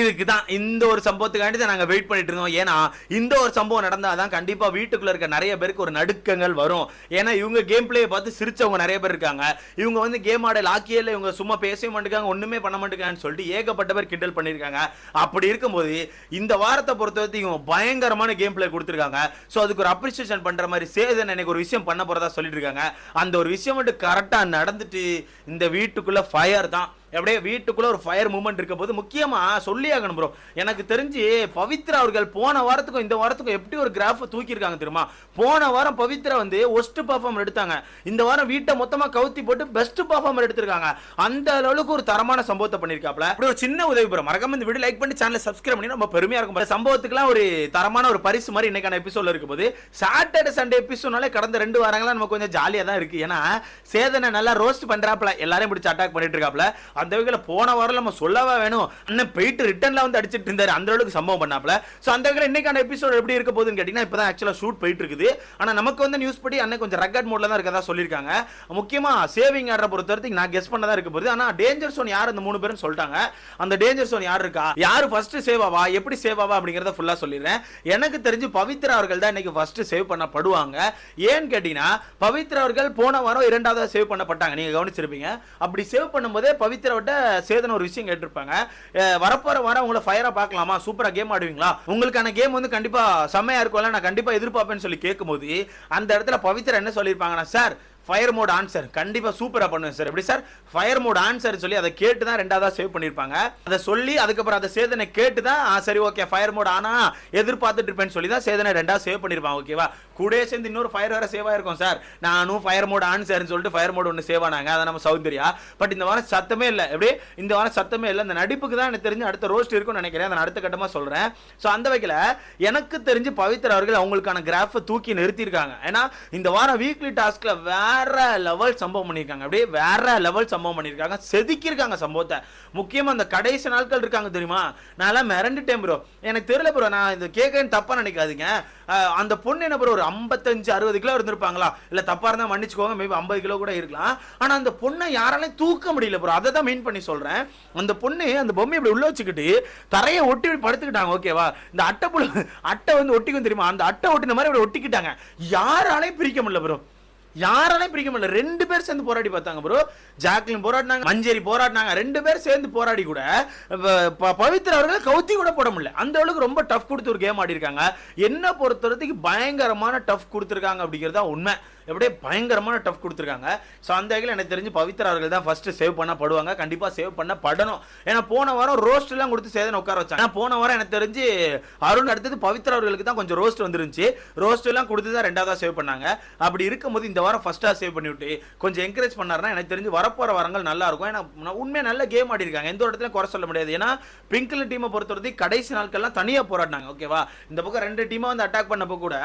இதுக்கு தான் இந்த ஒரு சம்பவத்துக்காண்டி தான் நாங்கள் வெயிட் பண்ணிட்டு இருந்தோம். ஏன்னா இந்த ஒரு சம்பவம் நடந்தால் தான் கண்டிப்பாக வீட்டுக்குள்ளே இருக்க நிறைய பேருக்கு ஒரு நடுக்கங்கள் வரும். ஏன்னா இவங்க கேம் பிளேயை பார்த்து சிரிச்சவங்க நிறைய பேர் இருக்காங்க. இவங்க வந்து கேம் ஆட லாக்கியே இல்லை இவங்க சும்மா பேசவே மாட்டேங்காங்க ஒன்றுமே பண்ண மாட்டேங்கான்னு சொல்லிட்டு ஏகப்பட்ட பேர் கிண்டல் பண்ணியிருக்காங்க. அப்படி இருக்கும்போது இந்த வாரத்தை பொறுத்த வரைக்கும் இவங்க பயங்கரமான கேம் பிளே கொடுத்துருக்காங்க. ஸோ அதுக்கு ஒரு அப்ரிசியேஷன் பண்ணுற மாதிரி சேதன் எனக்கு ஒரு விஷயம் பண்ண போகிறதா சொல்லிட்டு இருக்காங்க. அந்த ஒரு விஷயம் மட்டும் கரெக்டாக நடந்துட்டு இந்த வீட்டுக்குள்ளே ஃபயர் தான். அப்படியே வீட்டுக்குள்ளே ஒரு ஃபயர் மூமெண்ட் இருக்க போது முக்கியமாக சொல்லி ஆகணும் ப்ரோ எனக்கு தெரிஞ்சு பவித்ரா அவர்கள் போன வாரத்துக்கும் இந்த வாரத்துக்கும் எப்படி ஒரு கிராஃப் தூக்கியிருக்காங்க தெரியுமா? போன வாரம் பவித்ரா வந்து ஒஸ்ட் பர்ஃபார்மர் எடுத்தாங்க. இந்த வாரம் வீட்டை மொத்தமாக கவுத்தி போட்டு பெஸ்ட் பர்ஃபார்மர் எடுத்திருக்காங்க. அந்த அளவுக்கு ஒரு தரமான சம்பவத்தை பண்ணிருக்காப்ல அப்படி ஒரு சின்ன உதவி ப்ரோ மறக்காம இந்த வீடியோ லைக் பண்ணி சேனலை சப்ஸ்கிரைப் பண்ணி ரொம்ப பெருமையாக இருக்கும். இந்த சம்பவத்துக்குலாம் ஒரு தரமான ஒரு பரிசு மாதிரி இன்னைக்கான எபிசோட்ல இருக்கும் போது சாட்டர்டே சண்டே எபிசோட்னாலே கடந்த ரெண்டு வாரங்களாக நமக்கு கொஞ்சம் ஜாலியாக தான் இருக்குது ஏன்னா சேதனை நல்லா ரோஸ்ட் பண்ணுறாப்ல எல்லாரையும் பிடிச்சி அட்டாக் பண்ணிட்டு இருக்காப்ல அந்த வகையில் போன வாரம் நம்ம சொல்லவா வேணும். அண்ணன் போயிட்டு ரிட்டர்ன்ல வந்து அடிச்சிட்டு இருந்தார். அந்த அளவுக்கு சம்பவம் பண்ணாப்ல ஸோ அந்த வகையில் இன்னைக்கான எபிசோட் எப்படி இருக்க போகுதுன்னு கேட்டிங்கன்னால் இப்போ தான் ஆக்சுவலாக ஷூட் போயிட்டு இருக்குது. ஆனால் நமக்கு வந்து நியூஸ் படி அண்ணன் கொஞ்சம் ரெக்கார்ட் மோடில் தான் இருக்கதா சொல்லியிருக்காங்க. முக்கியமாக சேவிங் ஆடுற பொறுத்த வரைக்கும் நான் கெஸ் பண்ணதா இருக்க போகுது. ஆனால் டேஞ்சர் சோன் யார் அந்த மூணு பேரும் சொல்லிட்டாங்க. அந்த டேஞ்சர் சோன் யார் இருக்கா? யார் ஃபர்ஸ்ட் சேவ் ஆவா? எப்படி சேவ் ஆவா அப்படிங்கிறத ஃபுல்லாக சொல்லிடுறேன். எனக்கு தெரிஞ்சு பவித்ரா அவர்கள் தான் இன்னைக்கு ஃபர்ஸ்ட் சேவ் பண்ணப்படுவாங்க. ஏன்னு கேட்டிங்கன்னா பவித்ரா அவர்கள் போன வாரம் இரண்டாவது சேவ் பண்ணப்பட்டாங்க. நீங்கள் கவனிச்சிருப்பீங்க. அப்படி சேவ் பண்ணும்போதே பவித்ரா பவித்ராவிட்ட சேதன் ஒரு விஷயம் கேட்டிருப்பாங்க. வரப்போற வர உங்களை ஃபயரா பார்க்கலாமா? சூப்பரா கேம் ஆடுவீங்களா? உங்களுக்கான கேம் வந்து கண்டிப்பா செம்மையா இருக்கும்ல நான் கண்டிப்பா எதிர்பார்ப்பேன்னு சொல்லி கேட்கும்போது அந்த இடத்துல பவித்ரா என்ன சொல்லியிருப்பாங்கன்னா சார் ஃபயர் மோட் ஆன்சர் கண்டிப்பாக சூப்பராக பண்ணுவேன் சார் எப்படி சார் ஃபயர் மோட் ஆன்சர் சொல்லி அதை கேட்டு தான் ரெண்டாவதாக சேவ் பண்ணிருப்பாங்க அதை சொல்லி அதுக்கப்புறம் அதை சேதனை கேட்டு தான் சரி ஓகே ஃபயர் மோட் ஆனா எதிர்பார்த்துட்டு இருப்பேன்னு சொல்லி தான் சேதனை ரெண்டாவது சேவ் பண்ணிருப்பாங்க ஓகேவா கூடயே சேர்ந்து இன்னொரு ஃபயர் வேற சேவ் ஆயிருக்கும் சார் நானும் ஃபயர் மோட் ஆன்சர்னு சொல்லிட்டு ஃபயர் மோட் ஒன்று சேவ் ஆனாங்க. அதை நம்ம சௌந்தர்யா. பட் இந்த வாரம் சத்தமே இல்லை. எப்படி? இந்த வாரம் சத்தமே இல்லை. இந்த நடிப்புக்கு தான் எனக்கு தெரிஞ்சு அடுத்த ரோஸ்ட் இருக்கும்னு நினைக்கிறேன். அதை நான் அடுத்த கட்டமாக சொல்கிறேன் ஸோ அந்த வகையில் எனக்கு தெரிஞ்சு பவித்ரா அவர்கள் அவங்களுக்கான கிராஃபை தூக்கி நிறுத்தியிருக்காங்க. ஏன்னா இந்த வாரம் வீக்லி டாஸ்கில் வேற லெவல் சம்பவம் பண்ணியிருக்காங்க. அப்படியே வேற லெவல் சம்பவம் பண்ணியிருக்காங்க. செதுக்கியிருக்காங்க சம்பவத்தை. முக்கியமாக அந்த கடைசி நாட்கள் இருக்காங்க தெரியுமா? நான் எல்லாம் மிரண்டுட்டேன் ப்ரோ எனக்கு தெரியல ப்ரோ நான் இந்த கேட்கன்னு தப்பாக நினைக்காதீங்க. அந்த பொண்ணு என்ன ப்ரோ ஒரு ஐம்பத்தஞ்சு அறுபது கிலோ இருந்திருப்பாங்களா? இல்ல தப்பா இருந்தா மன்னிச்சுக்கோங்க மேபி ஐம்பது கிலோ கூட இருக்கலாம். ஆனா அந்த பொண்ணை யாராலையும் தூக்க முடியல ப்ரோ அதை தான் மெயின் பண்ணி சொல்றேன். அந்த பொண்ணு அந்த பொம்மை இப்படி உள்ள வச்சுக்கிட்டு தரையை ஒட்டி படுத்துக்கிட்டாங்க ஓகேவா இந்த அட்டை புழு அட்டை வந்து ஒட்டிக்கும் தெரியுமா? அந்த அட்டை ஒட்டின மாதிரி இப்படி ஒட்டிக்கிட்டாங்க. யாராலையும் பிரிக்க முடியல ப்ரோ யாராலையும் பிடிக்க முடியல. ரெண்டு பேர் சேர்ந்து போராடி பார்த்தாங்க ப்ரோ ஜாக்லின் போராடினாங்க மஞ்சரி போராடினாங்க. ரெண்டு பேர் சேர்ந்து போராடி கூட ப- ப- பவித்ரா அவர்களை கவுத்தி கூட போட முடியல. அந்த அளவுக்கு ரொம்ப டஃப் கொடுத்து ஒரு கேம் ஆடி இருக்காங்க என்ன பொறுத்தவரைக்கும் பயங்கரமான டஃப் கொடுத்துருக்காங்க அப்படிங்கிறது தான் உண்மை. எப்படியே பயங்கரமான டஃப் கொடுத்துருக்காங்க. ஸோ அந்த வகையில் எனக்கு தெரிஞ்சு பவித்ரா அவர்கள் தான் ஃபர்ஸ்ட் சேவ் பண்ணப்படுவாங்க கண்டிப்பாக சேவ் பண்ண படணும். ஏன்னா போன வாரம் ரோஸ்ட்லாம் கொடுத்து சேதனை உட்கார வச்சாங்க. ஆனா போன வாரம் எனக்கு தெரிஞ்சு அருண் அடுத்தது பவித்ரா அவர்களுக்கு தான் கொஞ்சம் ரோஸ்ட் வந்துருந்துச்சு. ரோஸ்ட்லாம் கொடுத்து தான் ரெண்டாவதாக சேவ் பண்ணாங்க. அப்படி இருக்கும்போது இந்த வாரம் ஃபஸ்ட்டாக சேவ் பண்ணிவிட்டு கொஞ்சம் என்கரேஜ் பண்ணாருன்னா எனக்கு தெரிஞ்சு வரப்போற வாரங்கள் நல்லா இருக்கும். ஏன்னா உண்மையாக நல்ல கேம் ஆடி இருக்காங்க எந்த ஒரு குறை சொல்ல முடியாது. ஏன்னா பிங்க்ல டீமை பொறுத்தவரைக்கும் கடைசி நாட்கள்லாம் தனியாக போராடினாங்க ஓகேவா இந்த பக்கம் ரெண்டு டீமாக வந்து அட்டாக் பண்ணப்போ கூட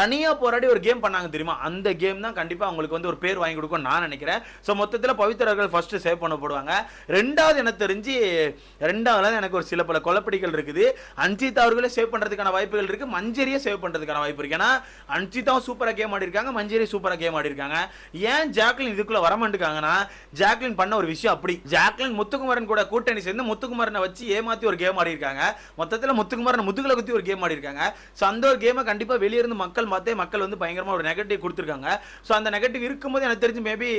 தனியாக போராடி ஒரு கேம் பண்ணாங்க தெரியுமா? அந்த கேம் கேம் தான் கண்டிப்பாக அவங்களுக்கு வந்து ஒரு பேர் வாங்கி கொடுக்கும் நான் நினைக்கிறேன். ஸோ மொத்தத்தில் பவித்ரர்கள் ஃபஸ்ட்டு சேவ் பண்ணப்படுவாங்க ரெண்டாவது எனக்கு தெரிஞ்சு ரெண்டாவது எனக்கு ஒரு சில பல குழப்படிகள் இருக்குது. அஞ்சிதா அவர்களே சேவ் பண்ணுறதுக்கான வாய்ப்புகள் இருக்குது மஞ்சரியை சேவ் பண்ணுறதுக்கான வாய்ப்பு இருக்குது ஏன்னா அஞ்சிதாவும் சூப்பராக கேம் ஆடி இருக்காங்க மஞ்சரி சூப்பராக கேம் ஆடிருக்காங்க. ஏன் ஜாக்லின் இதுக்குள்ளே வரமாட்டுக்காங்கன்னா ஜாக்லின் பண்ண ஒரு விஷயம் அப்படி. ஜாக்லின் முத்துக்குமரன் கூட கூட்டணி சேர்ந்து முத்துக்குமரனை வச்சு ஏமாற்றி ஒரு கேம் ஆடி இருக்காங்க மொத்தத்தில் முத்துக்குமரன் முதுகுல குத்தி ஒரு கேம் ஆடிருக்காங்க. ஸோ அந்த ஒரு கேமை கண்டிப்பாக வெளியே இருந்து மக்கள் பார்த்தே மக்கள் வந்து பயங்கரமாக ஒரு நெகட்டிவ் கொடுத்துருக்காங்க. ஸோ அந்த நெகட்டிவ் இருக்கும்போது எனக்கு தெரிஞ்சு மேபி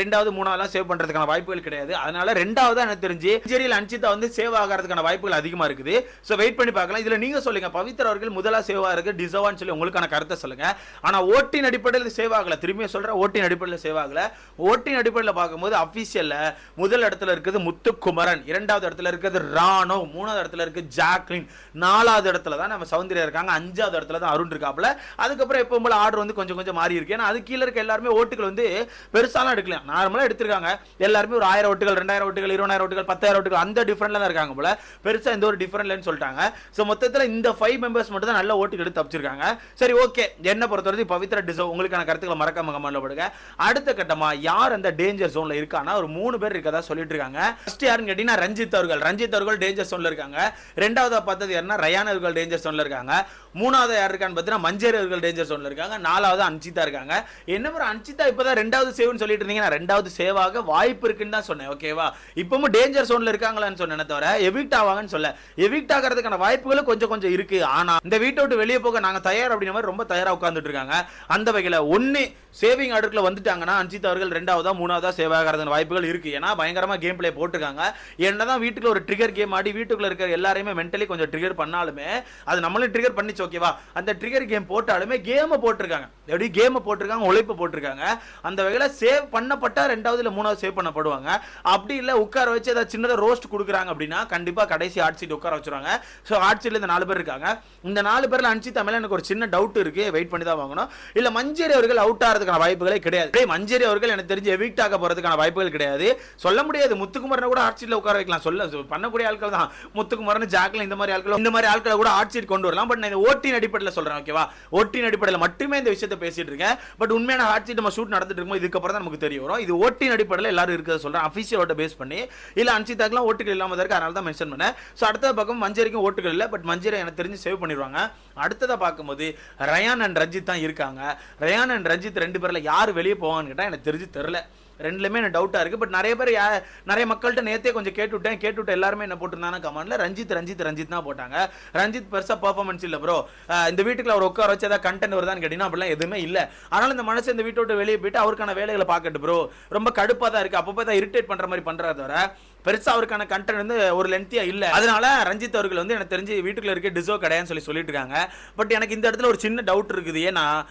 ரெண்டாவது மூணாவதுலாம் சேவ் பண்ணுறதுக்கான வாய்ப்புகள் கிடையாது. அதனால ரெண்டாவது எனக்கு தெரிஞ்சு மஞ்சரியில் அன்சிதா வந்து சேவ் ஆகிறதுக்கான வாய்ப்புகள் அதிகமாக இருக்குது. ஸோ வெயிட் பண்ணி பார்க்கலாம். இதில் நீங்கள் சொல்லுங்க. பவித்ரா அவர்கள் முதலாக சேவ் ஆகிறது டிசவான்னு சொல்லி உங்களுக்கான கருத்தை சொல்லுங்க. ஆனால் ஓட்டின் அடிப்படையில் சேவ் ஆகலை. திரும்பியும் சொல்கிறேன் ஓட்டின் அடிப்படையில் சேவ் ஆகலை. ஓட்டின் அடிப்படையில் பார்க்கும்போது அஃபீஷியலில் முதல் இடத்துல இருக்குது முத்துக்குமரன். இரண்டாவது இடத்துல இருக்குது ராணோ. மூணாவது இடத்துல இருக்கு ஜாக்லின். நாலாவது இடத்துல தான் நம்ம சௌந்தர்யா இருக்காங்க. அஞ்சாவது இடத்துல தான் அருண் இருக்காப்ல அதுக்கப்புறம் எப்பவும் போல ஆர்டர் வந்து கொஞ்சம் கொஞ்சம் மாறி இருக்கு. ஏன்னா அது கீழே இருக்க எல்லாருமே ஓட்டுகள் வந்து பெருசாலாம் எடுக்கலாம் நார்மலாக எடுத்திருக்காங்க. எல்லாருமே ஒரு ஆயிரம் ஓட்டுகள் ரெண்டாயிரம் ஓட்டுகள் இருபதாயிரம் ஓட்டுகள் பத்தாயிரம் ஓட்டுகள் அந்த டிஃபரெண்ட்ல தான் இருக்காங்க போல. பெருசாக எந்த ஒரு டிஃபரெண்ட்லன்னு சொல்லிட்டாங்க. ஸோ மொத்தத்தில் இந்த ஃபைவ் மெம்பர்ஸ் மட்டும் தான் நல்ல ஓட்டுகள் எடுத்து தப்பிச்சிருக்காங்க. சரி ஓகே என்ன பொறுத்தவரைக்கும் பவித்ரா டிசோ உங்களுக்கான கருத்துக்களை மறக்காம கமெண்ட்ல போடுங்க. அடுத்த கட்டமாக யார் அந்த டேஞ்சர் ஸோனில் இருக்கானா ஒரு மூணு பேர் இருக்கதா சொல்லிட்டு இருக்காங்க. ஃபர்ஸ்ட் யாருன்னு கேட்டீங்கன்னா ரஞ்சித் அவர்கள். ரஞ்சித் அவர்கள் டேஞ்சர் ஜோன்ல இருக்காங்க. ரெண்டாவதாக பார்த்தது யாருன்னா ரயான் அவர்கள் டேஞ்சர் ஜோன்ல இருக்காங்க. மூணாவது யார் இருக்கான்னு பார்த்தீங்கன்னா மஞ்சரி அவர்கள் டேஞ்சர் ஜோனில் இருக்காங்க. நாலாவது அன்சிதா இருக்காங்க. என்ன மாதிரி அன்சிதா இப்பதான் ரெண்டாவது சேவ்னு சொல்லிட்டு இருந்தீங்க நான் ரெண்டாவது சேவாக வாய்ப்பு இருக்குன்னு தான் சொன்னேன் ஓகேவா இப்பவும் டேஞ்சர் ஜோனில் இருக்காங்களான்னு சொன்னேனே தவிர. எவிக்ட் ஆவாங்கன்னு சொல்ல எவிக்ட் ஆகிறதுக்கான வாய்ப்புகளும் கொஞ்சம் கொஞ்சம் இருக்கு. ஆனால் இந்த வீட்டை விட்டு வெளியே போக நாங்கள் தயார் அப்படின்ற மாதிரி ரொம்ப தயாராக உட்காந்துட்டு இருக்காங்க. அந்த வகையில் ஒன்று சேவிங் அடுக்கில் வந்துட்டாங்கன்னா அன்சித் அவர்கள் ரெண்டாவதா மூணாவதா சேவ் ஆகிறதுன வாய்ப்புகள் இருக்கு. ஏன்னா பயங்கரமாக கேம் பிளே போட்டிருக்காங்க. என்னதான் வீட்டுக்குள்ள ஒரு ட்ரிகர் கேம் ஆடி வீட்டுக்குள்ள இருக்கிற எல்லாரையுமே மென்டலி கொஞ்சம் ட்ரிகர் பண்ணாலுமே அது நம்மளும் ட்ரிகர் பண்ணி பண்ணிச்சு ஓகேவா அந்த ட்ரிகர் கேம் போட்டாலுமே கேமை போட்டிருக்காங்க. எப்படி? கேமை போட்டிருக்காங்க உழைப்பு போட்டிருக்காங்க. அந்த வகையில சேவ் பண்ணப்பட்டா ரெண்டாவது இல்லை மூணாவது சேவ் பண்ணப்படுவாங்க. அப்படி இல்லை உட்கார வச்சு ஏதாவது சின்னதாக ரோஸ்ட் கொடுக்குறாங்க அப்படின்னா கண்டிப்பா கடைசி ஹாட் சீட் உட்கார வச்சிருவாங்க. ஸோ ஹாட் சீட்டில் இந்த நாலு பேர் இருக்காங்க. இந்த நாலு பேர்ல அனுப்பிச்சு மேல எனக்கு ஒரு சின்ன டவுட் இருக்கு. வெயிட் பண்ணி தான் வாங்கணும். இல்லை மஞ்சரி அவர்கள் அவுட் ஆகிறதுக்கான வாய்ப்புகளே கிடையாது. டேய், அவர்கள் எனக்கு தெரிஞ்சு எவிக்ட் ஆக போறதுக்கான வாய்ப்புகள் கிடையாது. சொல்ல முடியாது. முத்துக்குமரனை கூட ஹாட் உட்கார வைக்கலாம். சொல்ல பண்ணக்கூடிய ஆட்கள் தான். முத்துக்குமரன் ஜாக்லின் இந்த மாதிரி ஆட்கள் இந்த மாதிரி ஆட்களை கூட ஹாட் சீட் கொண்டு வரலாம். பட் நான் ஓட்டின் அடிப்படையில் சொல்றேன் ஓகேவா ஓட்டின் அடிப்படையில் மட்டுமே இந்த விஷயத்தை பேசிட்டு இருக்கேன். பட் உண்மையான ஹாட் சீட் நம்ம ஷூட் நடந்துட்டு இருக்கோம் இதுக்கப்புறம் தான் நமக்கு தெரிய வரும். இது ஓட்டின் அடிப்படையில் எல்லாரும் இருக்கிறத சொல்றேன். அஃபிஷியலோட பேஸ் பண்ணி இல்லை அன்சிதாக்கெல்லாம் ஓட்டுகள் இல்லாமல் தான் இருக்கு அதனால தான் மென்ஷன் பண்ணேன். ஸோ அடுத்த பக்கம் மஞ்சரிக்கும் ஓட்டுகள் இல்லை பட் மஞ்சரி எனக்கு தெரிஞ்சு சேவ் பண்ணிடுவாங்க. அடுத்ததை பார்க்கும்போது ரயான் அண்ட் ரஞ்சித் தான் இருக்காங்க. ரயான் அண்ட் ரஞ்சித் ரெண்டு பேரில் யார் வெளியே போவான்னு கேட்டால் எனக்கு தெரிஞ்சு தெரில ரெண்டுலேயுமே எனக்கு டவுட்டாக இருக்குது பட் நிறைய பேர் யா- நிறைய மக்கள்கிட்ட நேத்தே கொஞ்சம் கேட்டுவிட்டேன். கேட்டுவிட்டு எல்லாருமே என்ன போட்டிருந்தாங்க. கமெண்ட்ல ரஞ்சித் ரஞ்சித் ரஞ்சித் தான் போட்டாங்க. ரஞ்சித் பெருசாக பர்ஃபார்மன்ஸ் இல்லை ப்ரோ இந்த வீட்டுக்குள்ள அவர் உட்கார வச்சு ஏதாவது கண்டென்ட் வருதான்னு கேட்டீங்கன்னா அப்படிலாம் எதுவுமே இல்லை. அதனால இந்த மனசு இந்த வீட்டை விட்டு வெளியே போயிட்டு அவருக்கான வேலைகளை பார்க்கட்டு ப்ரோ ரொம்ப கடுப்பாக தான் இருக்குது அப்பப்போ தான் இரிட்டேட் பண்ணுற மாதிரி பண்ணுறத தவிர பெருசாக அவருக்கான கண்டென்ட் வந்து ஒரு லென்த்தியாக இல்லை. அதனால ரஞ்சித் அவர்கள் வந்து எனக்கு தெரிஞ்சு வீட்டுக்குள்ள இருக்க டிசர்வ் கிடையாதுன்னு சொல்லி சொல்லிட்டு இருக்காங்க. பட் எனக்கு இந்த இடத்துல ஒரு சின்ன டவுட் இருக்குது. ஏன்னா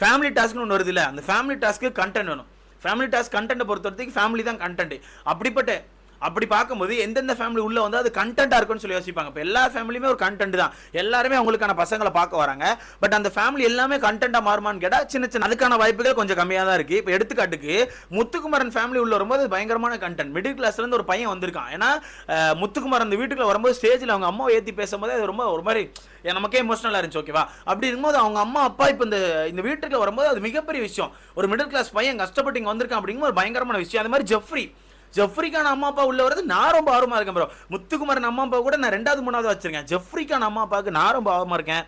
ஃபேமிலி டாஸ்க்னு ஒன்று வருது இல்லை. அந்த ஃபேமிலி டாஸ்க்கு கண்டென்ட் வேணும். ஃபேமிலி டாஸ்க் கண்டென்ட்டை பொறுத்த வரைக்கும் ஃபேமிலி தான் கண்டென்ட் அப்படிப்பட்ட அப்படி பார்க்கும்போது எந்தெந்த ஃபேமிலி உள்ள வந்து அது கண்டென்ட்டாக இருக்குன்னு சொல்லி யோசிப்பாங்க. இப்போ எல்லா ஃபேமிலியுமே ஒரு கண்டென்ட் தான். எல்லாருமே அவங்களுக்கான பசங்களை பார்க்க வராங்க. பட் அந்த ஃபேமிலி எல்லாமே கண்டென்ட்டாக மாறுமான்னு கேட்டால் சின்ன சின்ன அதுக்கான வாய்ப்புகள் கொஞ்சம் கம்மியாக தான் இருக்குது இப்போ எடுத்துக்காட்டுக்கு முத்துக்குமரன் ஃபேமிலி உள்ள வரும்போது அது பயங்கரமான கண்டென்ட் மிடில் கிளாஸ்லேருந்து ஒரு பையன் வந்திருக்கான். ஏன்னா முத்துக்குமரன் அந்த வீட்டுக்குள்ள வரும்போது ஸ்டேஜில் அவங்க அம்மாவை ஏற்றி பேசும்போது அது ரொம்ப ஒரு மாதிரி நமக்கே இமோஷனலாக இருந்துச்சு ஓகேவா அப்படி இருக்கும்போது அவங்க அம்மா அப்பா இப்போ இந்த இந்த வீட்டுக்குள்ள வரும்போது அது மிகப்பெரிய விஷயம். ஒரு மிடில் கிளாஸ் பையன் கஷ்டப்பட்டு இங்கே வந்திருக்கான் அப்படிங்கிற ஒரு பயங்கரமான விஷயம். அது மாதிரி ஜெஃப்ரி. ஜெஃப்ரிக்கான அம்மா அப்பா உள்ள வரது நான் ரொம்ப ஆர்வமா இருக்கேன் ப்ரோ முத்துக்குமரன் அம்மா அப்பா கூட நான் ரெண்டாவது மூணாவது வச்சிருக்கேன். ஜெஃப்ரிக்கான அம்மா அப்பாவுக்கு நான் ரொம்ப ஆர்வமா இருக்கேன்.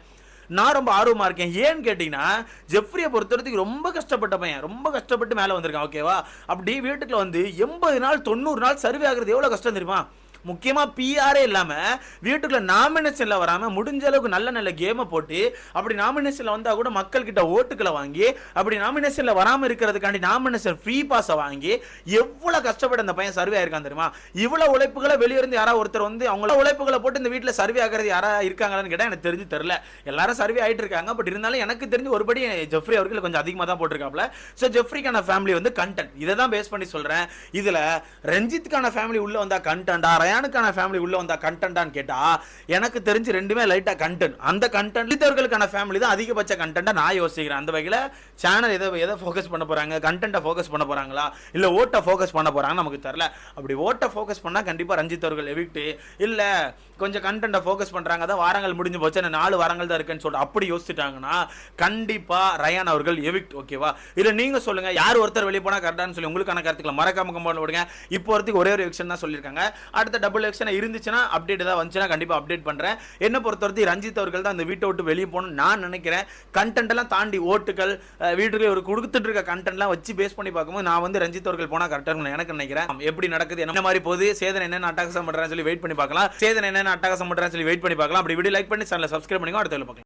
நான் ரொம்ப ஆர்வமா இருக்கேன். ஏன்னு கேட்டிங்கன்னா ஜெஃப்ரியை பொறுத்தவரைக்கும் ரொம்ப கஷ்டப்பட்ட பையன். ரொம்ப கஷ்டப்பட்டு மேலே வந்திருக்கான் ஓகேவா அப்படி வீட்டுக்குள்ள வந்து எண்பது நாள் தொண்ணூறு நாள் சர்வே ஆகுறது எவ்வளோ கஷ்டம் தெரியுமா? முக்கியமாக பிஆரே இல்லாமல் வீட்டுக்குள்ள நாமினேஷனில் வராமல் முடிஞ்ச அளவுக்கு நல்ல நல்ல கேமை போட்டு அப்படி நாமினேஷனில் வந்தால் கூட மக்கள்கிட்ட ஓட்டுக்களை வாங்கி அப்படி நாமினேஷனில் வராமல் இருக்கிறதுக்காண்டி நாமினேஷன் ஃப்ரீ பாஸை வாங்கி எவ்வளோ கஷ்டப்பட்டு அந்த பையன் சர்வே ஆயிருக்கான் தெரியுமா? இவ்வளோ உழைப்புகளை வெளியிருந்து யாராவது ஒருத்தர் வந்து அவங்கள உழைப்புகளை போட்டு இந்த வீட்டில் சர்வே ஆகிறது யாராக இருக்காங்களான்னு கேட்டால் எனக்கு தெரிஞ்சு தெரில எல்லாரும் சர்வே ஆகிட்டு இருக்காங்க. பட் இருந்தாலும் எனக்கு தெரிஞ்சு ஒருபடி ஜெஃப்ரி அவர்கள் கொஞ்சம் அதிகமாக தான் போட்டிருக்காப்ல ஸோ ஜெஃப்ரிக்கான ஃபேமிலி வந்து கண்டென்ட் இதை தான் பேஸ் பண்ணி சொல்கிறேன் இதில் ரஞ்சித்துக்கான ஃபேமிலி உள்ளே வந்தால் கண்டென்ட் கண்டென்டா ரயானுக்கான ஃபேமிலி உள்ள வந்தால் கண்டென்ட்டான்னு கேட்டால் எனக்கு தெரிஞ்சு ரெண்டுமே லைட்டாக கண்டென்ட் அந்த கண்டென்ட் இத்தவர்களுக்கான ஃபேமிலி தான் அதிகபட்ச கண்டென்ட்டா நான் யோசிக்கிறேன். அந்த வகையில் சேனல் எதை எதை ஃபோக்கஸ் பண்ண போறாங்க? கண்டென்ட்டை ஃபோக்கஸ் பண்ண போறாங்களா? இல்லை ஓட்டை ஃபோக்கஸ் பண்ண போறாங்க நமக்கு தெரில அப்படி ஓட்டை ஃபோக்கஸ் பண்ணால் கண்டிப்பாக ரஞ்சித் அவர்கள் எவிக்ட்டு இல்லை கொஞ்சம் கண்டென்ட்டை ஃபோக்கஸ் பண்றாங்க. அதான் வாரங்கள் முடிஞ்சு போச்சு இன்னும் நாலு வாரங்கள் தான் இருக்குன்னு சொல்லிட்டு அப்படி யோசிச்சிட்டாங்கன்னா கண்டிப்பா ரயான் அவர்கள் எவிக்ட் ஓகேவா இல்லை நீங்கள் சொல்லுங்க யார் ஒருத்தர் வெளியே போனால் கரெக்டானு சொல்லி உங்களுக்கான கருத்துக்களை மறக்காம கம்பௌண்ட் விடுங்க இப்போ வரதுக்கு ஒரே ஒரு எவிக்ஷன் தான் சொல்லியிருக்காங்க. அடுத்த டபுள் எக்ஷன் இருந்துச்சுன்னா அப்டேட் ஏதாவது வந்துச்சுன்னா கண்டிப்பாக அப்டேட் பண்றேன். என்ன பொறுத்தவரைக்கும் ரஞ்சித் அவர்கள் தான் அந்த வீட்டை விட்டு வெளியே போகணும்னு நான் நினைக்கிறேன். கண்டென்ட் எல்லாம் தாண்டி ஓட்டுகள் வீட்டுக்கு ஒரு கொடுத்துட்டு இருக்க கண்டென்ட்லாம் வச்சு பேஸ் பண்ணி பார்க்கும்போது நான் வந்து ரஞ்சித் அவர்கள் போனால் கரெக்டாக இருக்கும் எனக்கு நினைக்கிறேன். எப்படி நடக்குது என்ன மாதிரி போகுது சேதன் என்னென்ன அட்டகாசம் பண்ணுறான்னு சொல்லி வெயிட் பண்ணி பார்க்கலாம். சேதன் என்னென்ன அட்டகாசம் பண்ணுறான்னு சொல்லி வெயிட் பண்ணி பார்க்கலாம். அப்படி வீடியோ லைக் பண்ணி சேனலை சப்ஸ்கிரைப் பண்ணிக்கோ. அடுத்த பார்க்கலாம்.